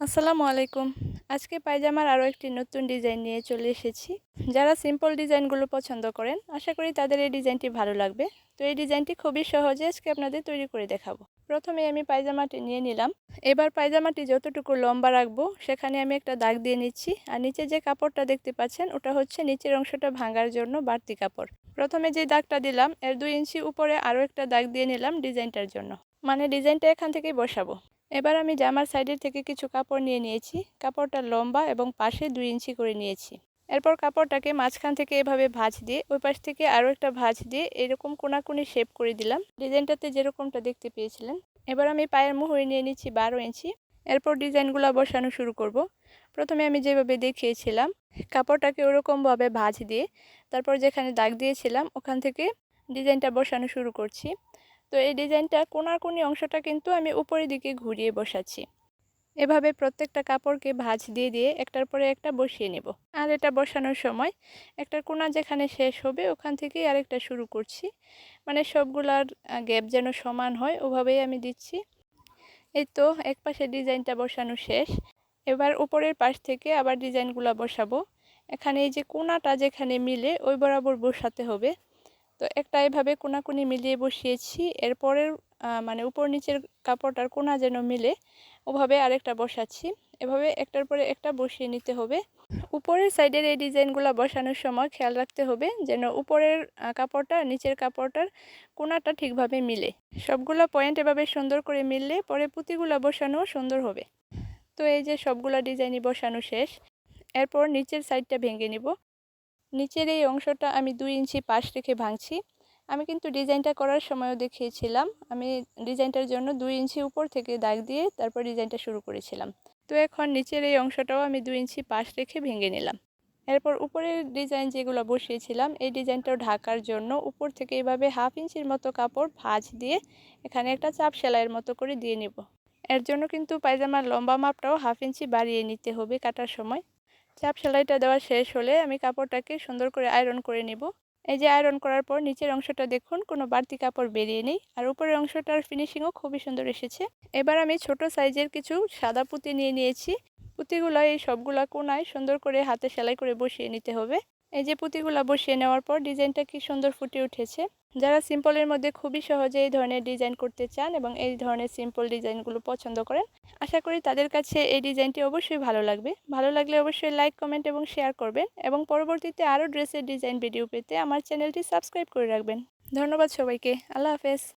আসসালামু আলাইকুম। আজকে পায়জামার আরও একটি নতুন ডিজাইন নিয়ে চলে এসেছি। যারা সিম্পল ডিজাইনগুলো পছন্দ করেন, আশা করি তাদের এই ডিজাইনটি ভালো লাগবে। তো এই ডিজাইনটি খুবই সহজে আজকে আপনাদের তৈরি করে দেখাবো। প্রথমে আমি পায়জামাটি নিয়ে নিলাম। এবার পায়জামাটি যতটুকু লম্বা রাখব, সেখানে আমি একটা দাগ দিয়ে নিচ্ছি। আর নিচে যে কাপড়টা দেখতে পাচ্ছেন, ওটা হচ্ছে নিচের অংশটা ভাঙার জন্য বাড়তি কাপড়। প্রথমে যে দাগটা দিলাম, এর দুই ইঞ্চি উপরে আরও একটা দাগ দিয়ে নিলাম ডিজাইনটার জন্য। মানে ডিজাইনটা এখান থেকেই বসাবো। এবার আমি জামার সাইডের থেকে কিছু কাপড় নিয়ে নিয়েছি। কাপড়টা লম্বা এবং পাশে দুই ইঞ্চি করে নিয়েছি। এরপর কাপড়টাকে মাঝখান থেকে এভাবে ভাঁজ দিয়ে, ওই পাশ থেকে আরও একটা ভাঁজ দিয়ে এরকম কোনাকুনি শেপ করে দিলাম। ডিজাইনটাতে যেরকমটা দেখতে পেয়েছিলেন। এবার আমি পায়ের মুহুরি নিয়ে নিচ্ছি বারো ইঞ্চি। এরপর ডিজাইনগুলো বসানো শুরু করব। প্রথমে আমি যেভাবে দেখিয়েছিলাম, কাপড়টাকে ওরকমভাবে ভাঁজ দিয়ে, তারপর যেখানে দাগ দিয়েছিলাম, ওখান থেকে ডিজাইনটা বসানো শুরু করছি। তো এই ডিজাইনটা কোনাকুনি অংশটা কিন্তু আমি উপরের দিকে ঘুরিয়ে বসাচ্ছি। এভাবে প্রত্যেকটা কাপড়কে ভাঁজ দিয়ে দিয়ে একটার পরে একটা বসিয়ে নেব। আর এটা বসানোর সময় একটার কোনা যেখানে শেষ হবে ওখান থেকেই আরেকটা শুরু করছি। মানে সবগুলার গ্যাপ যেন সমান হয় ওভাবেই আমি দিচ্ছি। এই তো এক পাশে ডিজাইনটা বসানো শেষ। এবার উপরের পাশ থেকে আবার ডিজাইনগুলো বসাবো। এখানে এই যে কোনাটা যেখানে মিলে ওই বরাবর বসাতে হবে। তো একটা এভাবে কোনাকুনি মিলিয়ে বসিয়েছি। এরপরের মানে উপর নিচের কাপড়টার কোনা যেন মিলে, ওভাবে আরেকটা বসাচ্ছি। এভাবে একটার পরে একটা বসিয়ে নিতে হবে। উপরের সাইডের এই ডিজাইনগুলো বসানোর সময় খেয়াল রাখতে হবে যেন উপরের কাপড়টা নিচের কাপড়টার কোনাটা ঠিকভাবে মিলে। সবগুলো পয়েন্ট এভাবে সুন্দর করে মিললে পরে পুঁতিগুলো বসানো সুন্দর হবে। তো এই যে সবগুলো ডিজাইনই বসানো শেষ। এরপর নিচের সাইডটা ভেঙে নিব। নিচের এই অংশটা আমি দুই ইঞ্চি পাশ রেখে ভাঙছি। আমি কিন্তু ডিজাইনটা করার সময়ও দেখিয়েছিলাম। আমি ডিজাইনটার জন্য দুই ইঞ্চি উপর থেকে দাগ দিয়ে তারপর ডিজাইনটা শুরু করেছিলাম। তো এখন নিচের এই অংশটাও আমি দুই ইঞ্চি পাশ রেখে ভেঙে নিলাম। এরপর উপরের ডিজাইন যেগুলো বসিয়েছিলাম, এই ডিজাইনটাও ঢাকার জন্য উপর থেকে এইভাবে হাফ ইঞ্চির মতো কাপড় ভাঁজ দিয়ে এখানে একটা চাপ সেলাইয়ের মতো করে দিয়ে নিব। এর জন্য কিন্তু পায়জামার লম্বা মাপটাও হাফ ইঞ্চি বাড়িয়ে নিতে হবে কাটার সময়। চাপ সেলাইটা দেওয়া শেষ হলে আমি কাপড়টাকে সুন্দর করে আয়রন করে নেব। এই যে আয়রন করার পর নিচের অংশটা দেখুন, কোনো বাড়তি কাপড় বেরিয়ে নেই আর উপরের অংশটার ফিনিশিংও খুবই সুন্দর এসেছে। এবার আমি ছোট সাইজের কিছু সাদা পুঁতি নিয়ে নিয়েছি। পুঁতিগুলো এই সবগুলা কোনায় সুন্দর করে হাতে সেলাই করে বসিয়ে নিতে হবে। এই যে পুঁতিগুলো বসিয়ে নেওয়ার পর ডিজাইনটা কি সুন্দর ফুটে উঠেছে। যারা সিম্পলের মধ্যে খুবই সহজে এই ধরনের ডিজাইন করতে চান এবং এই ধরনের সিম্পল ডিজাইনগুলো পছন্দ করেন, আশা করি তাদের কাছে এই ডিজাইনটি অবশ্যই ভালো লাগবে। ভালো লাগলে অবশ্যই লাইক, কমেন্ট এবং শেয়ার করবেন এবং পরবর্তীতে আরও ড্রেসের ডিজাইন ভিডিও পেতে আমার চ্যানেলটি সাবস্ক্রাইব করে রাখবেন। ধন্যবাদ সবাইকে। আল্লাহ হাফেজ।